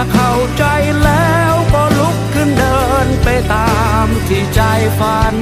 ถ้าเข้าใจแล้วก็ลุกขึ้นเดินไปตามที่ใจฝัน